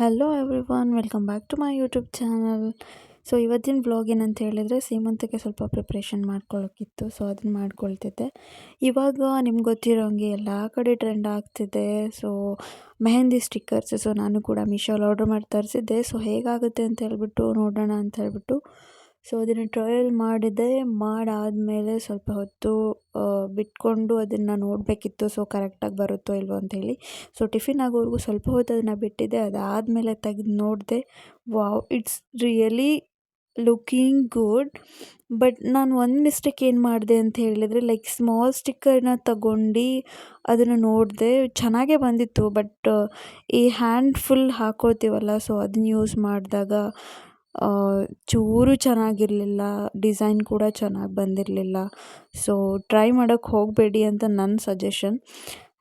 Hello everyone welcome back to my YouTube channel so ಇವತ್ತಿನ blog ಏನಂತ ಹೇಳಿದರೆ ಸೀಮಂತಕ್ಕೆ ಸ್ವಲ್ಪ ಪ್ರಿಪ್ರೇಷನ್ ಮಾಡ್ಕೊಳ್ಳೋಕ್ಕಿತ್ತು ಸೊ ಅದನ್ನು ಮಾಡ್ಕೊಳ್ತಿದ್ದೆ. ಇವಾಗ ನಿಮ್ಗೆ ಗೊತ್ತಿರೋಂಗೆ ಎಲ್ಲ ಕಡೆ ಟ್ರೆಂಡ್ ಆಗ್ತಿದೆ. ಸೊ ಮೆಹಂದಿ ಸ್ಟಿಕ್ಕರ್ಸ್ ಸೊ ನಾನು ಕೂಡ ಮೀಶೋಲ್ಲಿ ಆರ್ಡ್ರ್ ಮಾಡಿ ತರಿಸಿದ್ದೆ. ಸೊ ಹೇಗಾಗುತ್ತೆ ಅಂತ ಹೇಳ್ಬಿಟ್ಟು ನೋಡೋಣ ಅಂತ ಹೇಳ್ಬಿಟ್ಟು ಸೊ, ಅದನ್ನು ಟ್ರಯಲ್ ಮಾಡಿದೆ. ಮಾಡಾದಮೇಲೆ ಸ್ವಲ್ಪ ಹೊತ್ತು ಬಿಟ್ಕೊಂಡು ಅದನ್ನು ನೋಡಬೇಕಿತ್ತು. ಸೊ ಕರೆಕ್ಟಾಗಿ ಬರುತ್ತೋ ಇಲ್ವೋ ಅಂಥೇಳಿ ಸೊ, ಟಿಫಿನ್ ಆಗೋವರೆಗೂ ಸ್ವಲ್ಪ ಹೊತ್ತು ಅದನ್ನು ಬಿಟ್ಟಿದ್ದೆ ಅದಾದಮೇಲೆ ತೆಗೆದು ನೋಡಿದೆ, wow it's really looking good but ನಾನು ಒಂದು ಮಿಸ್ಟೇಕ್ ಏನು ಮಾಡಿದೆ ಅಂತ ಹೇಳಿದರೆ ಲೈಕ್ ಸ್ಮಾಲ್ ಸ್ಟಿಕ್ಕರ್ನ ತಗೊಂಡು ಅದನ್ನು ನೋಡಿದೆ. ಚೆನ್ನಾಗೇ ಬಂದಿತ್ತು ಬಟ್ ಈ ಹ್ಯಾಂಡ್ ಫುಲ್ ಹಾಕೋತೀವಲ್ಲ ಸೊ ಅದನ್ನ ಯೂಸ್ ಮಾಡಿದಾಗ ಚೂರು ಚೆನ್ನಾಗಿರಲಿಲ್ಲ ಡಿಸೈನ್ ಕೂಡ ಚೆನ್ನಾಗಿ ಬಂದಿರಲಿಲ್ಲ. ಸೊ ಟ್ರೈ ಮಾಡೋಕ್ಕೆ ಹೋಗಬೇಡಿ ಅಂತ ನನ್ನ ಸಜೆಷನ್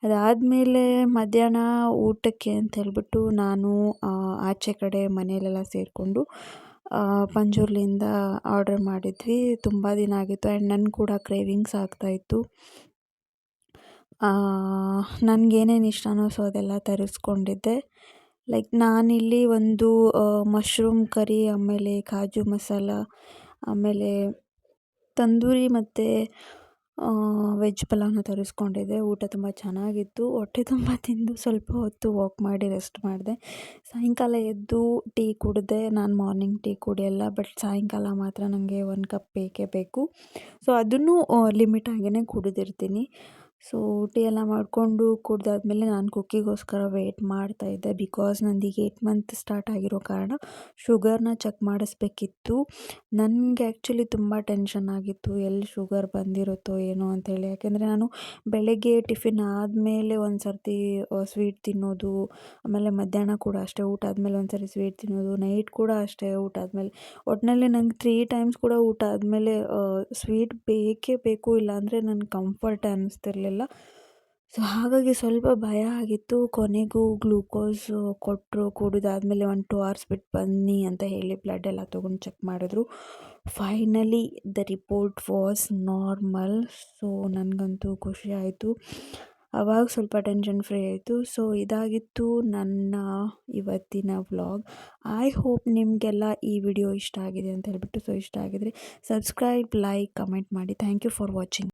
ಅದಾದಮೇಲೆ ಮಧ್ಯಾಹ್ನ ಊಟಕ್ಕೆ ಅಂತ ಹೇಳ್ಬಿಟ್ಟು ನಾನು ಆಚೆ ಕಡೆ ಮನೆಯಲ್ಲೆಲ್ಲ ಸೇರಿಕೊಂಡು ಪಂಜೂರ್ಲಿಂದ ಆರ್ಡರ್ ಮಾಡಿದ್ವಿ. ತುಂಬ ದಿನ ಆಗಿತ್ತು. ಆ್ಯಂಡ್ ನನಗೆ ಕೂಡ ಕ್ರೇವಿಂಗ್ಸ್ ಆಗ್ತಾಯಿತ್ತು ನನಗೇನೇನು ಇಷ್ಟನೋ ಸೊ ಅದೆಲ್ಲ ತರಿಸ್ಕೊಂಡಿದ್ದೆ. ಲೈಕ್ ನಾನಿಲ್ಲಿ ಒಂದು ಮಶ್ರೂಮ್ ಕರಿ ಆಮೇಲೆ ಕಾಜು ಮಸಾಲ, ಆಮೇಲೆ ತಂದೂರಿ ಮತ್ತು ವೆಜ್ ಪಲಾವ್ನ ತರಿಸ್ಕೊಂಡಿದ್ದೆ. ಊಟ ತುಂಬ ಚೆನ್ನಾಗಿತ್ತು. ಹೊಟ್ಟೆ ತುಂಬ ತಿಂದು ಸ್ವಲ್ಪ ಹೊತ್ತು ವಾಕ್ ಮಾಡಿ ರೆಸ್ಟ್ ಮಾಡಿದೆ. ಸಾಯಂಕಾಲ ಎದ್ದು ಟೀ ಕುಡಿದೆ. ನಾನು ಮಾರ್ನಿಂಗ್ ಟೀ ಕುಡಿಯಲ್ಲ ಬಟ್ ಸಾಯಂಕಾಲ ಮಾತ್ರ ನನಗೆ ಒಂದು ಕಪ್ ಬೇಕೇ ಬೇಕು. ಸೊ ಅದನ್ನು ಲಿಮಿಟಾಗಿಯೇ ಕುಡಿದಿರ್ತೀನಿ. ಸೊ ಊಟಿ ಎಲ್ಲ ಮಾಡಿಕೊಂಡು ಕುಡ್ದಾದ್ಮೇಲೆ ನಾನು ಕುಕ್ಕಿಗೋಸ್ಕರ ವೆಯ್ಟ್ ಮಾಡ್ತಾಯಿದ್ದೆ ಬಿಕಾಸ್ ನಂದೀಗ ಏಯ್ಟ್ ಮಂತ್ ಸ್ಟಾರ್ಟ್ ಆಗಿರೋ ಕಾರಣ ಶುಗರ್ನ ಚೆಕ್ ಮಾಡಿಸ್ಬೇಕಿತ್ತು. ನನಗೆ ಆ್ಯಕ್ಚುಲಿ ತುಂಬ ಟೆನ್ಷನ್ ಆಗಿತ್ತು, ಎಲ್ಲಿ ಶುಗರ್ ಬಂದಿರುತ್ತೋ ಏನೋ ಅಂತೇಳಿ ಯಾಕೆಂದರೆ ನಾನು ಬೆಳಗ್ಗೆ ಟಿಫಿನ್ ಆದಮೇಲೆ ಒಂದು ಸರ್ತಿ ಸ್ವೀಟ್ ತಿನ್ನೋದು, ಆಮೇಲೆ ಮಧ್ಯಾಹ್ನ ಕೂಡ ಅಷ್ಟೇ, ಊಟ ಆದಮೇಲೆ ಒಂದು ಸರಿ ಸ್ವೀಟ್ ತಿನ್ನೋದು ನೈಟ್ ಕೂಡ ಅಷ್ಟೇ ಊಟ ಆದಮೇಲೆ. ಒಟ್ಟಿನಲ್ಲಿ ನಂಗೆ ತ್ರೀ ಟೈಮ್ಸ್ ಕೂಡ ಊಟ ಆದಮೇಲೆ ಸ್ವೀಟ್ ಬೇಕೇ ಬೇಕು, ಇಲ್ಲಾಂದರೆ ನನ್ನ ಕಂಫರ್ಟ್ ಅನ್ನಿಸ್ತಿರ್ಲಿಲ್ಲ. ಸೊ ಹಾಗಾಗಿ ಸ್ವಲ್ಪ ಭಯ ಆಗಿತ್ತು. ಕೊನೆಗೂ ಗ್ಲೂಕೋಸ್ ಕೊಟ್ಟರು. ಕುಡಿದಾದ್ಮೇಲೆ ಒಂದು ಟು ಅವರ್ಸ್ ಬಿಟ್ಟು ಬನ್ನಿ ಅಂತ ಹೇಳಿ ಬ್ಲಡ್ ಎಲ್ಲ ತೊಗೊಂಡು ಚೆಕ್ ಮಾಡಿದ್ರು. Finally the report was normal so ನನಗಂತೂ ಖುಷಿ ಆಯಿತು. ಆವಾಗ ಸ್ವಲ್ಪ ಟೆನ್ಷನ್ ಫ್ರೀ ಆಯಿತು. ಸೊ ಇದಾಗಿತ್ತು ನನ್ನ ಇವತ್ತಿನ ವ್ಲಾಗ್ ಐ ಹೋಪ್ ನಿಮಗೆಲ್ಲ ಈ ವಿಡಿಯೋ ಇಷ್ಟ ಆಗಿದೆ ಅಂತ ಹೇಳಿಬಿಟ್ಟು. ಸೊ ಇಷ್ಟ ಆಗಿದ್ರೆ ಸಬ್ಸ್ಕ್ರೈಬ್ ಲೈಕ್ ಕಮೆಂಟ್ ಮಾಡಿ. Thank you for watching